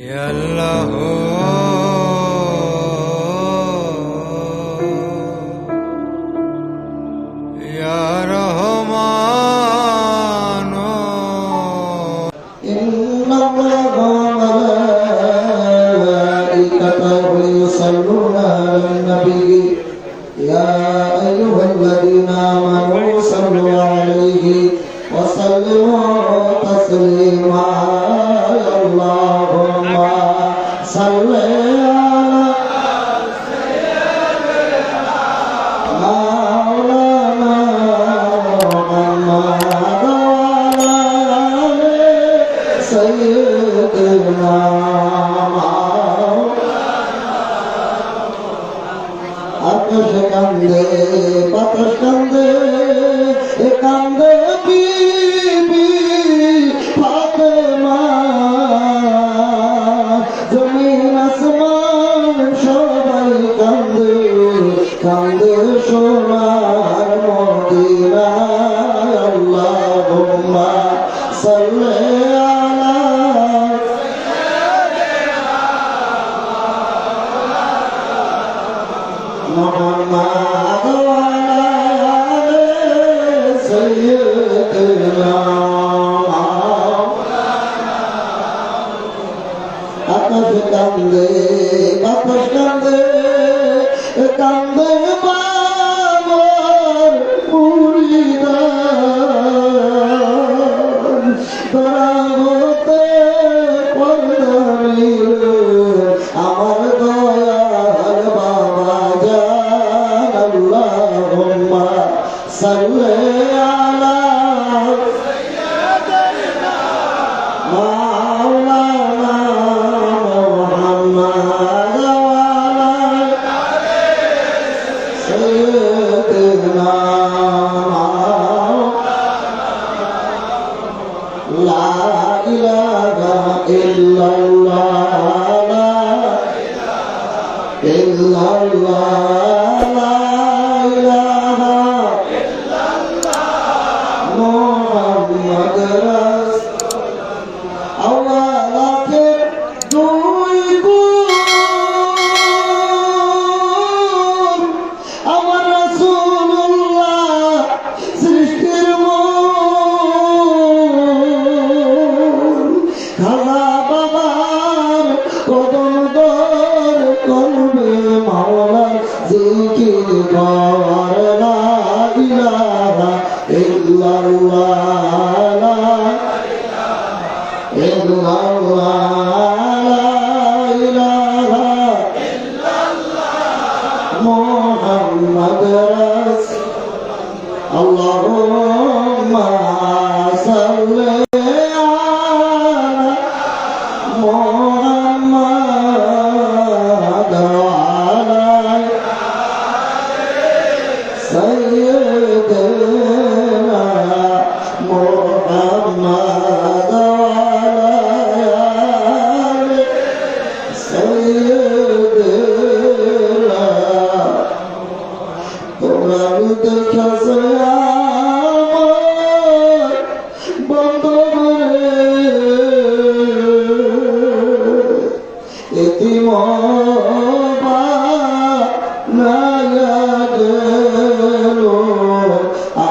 Ya Allah oh. আকাশ কান্দে বাতাস কান্দে কান্দে কান্দে, বাতাস কান্দে কান্দে বাবার পুরিদা তারাবতে পর্দারিল আমার দয়াল বাবা জান আল্লাহুম্মা সাল্লি আলা لا إله إلا الله لا إلا الله لا إله محمد رسول ইল্লাল্লাহ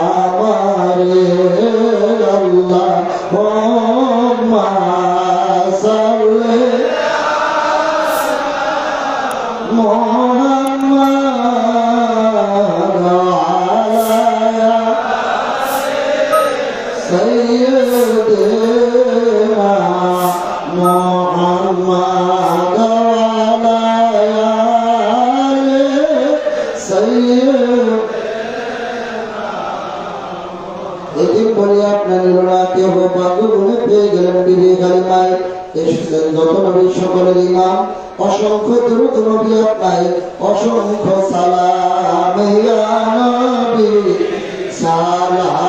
আমারে এদিন বলে আপনার নিরোড়া কেহ গুণে পেয়ে গেলেন বিবে কালিমায় এসেছেন যত নবী, সকলের ইমাম, অসংখ্য দ্রুত নবী আপনাই অসংখ্য সালাম সালাম।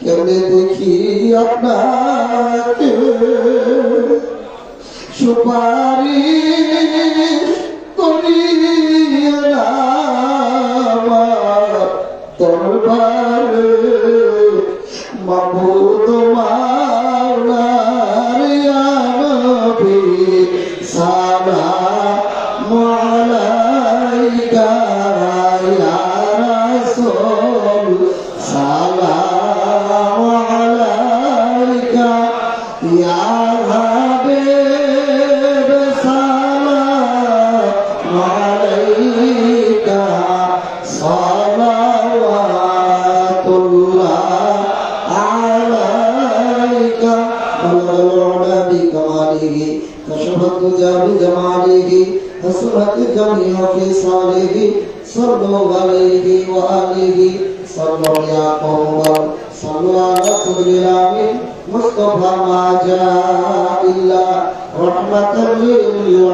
কেমনে দেখি আপনাকে? না আমার দরবারে মাবুদ মাওলার ইয়া নবী সালাম। तुजा बिजमालिहि हसरत जमीअ फ़ी सालिहि सर्वो वलैहि व आलिहि सर्वो या कौम सल्लल्लाहु अलैहि मुस्तफ़ा मा जा इल्ला रहमतल लिल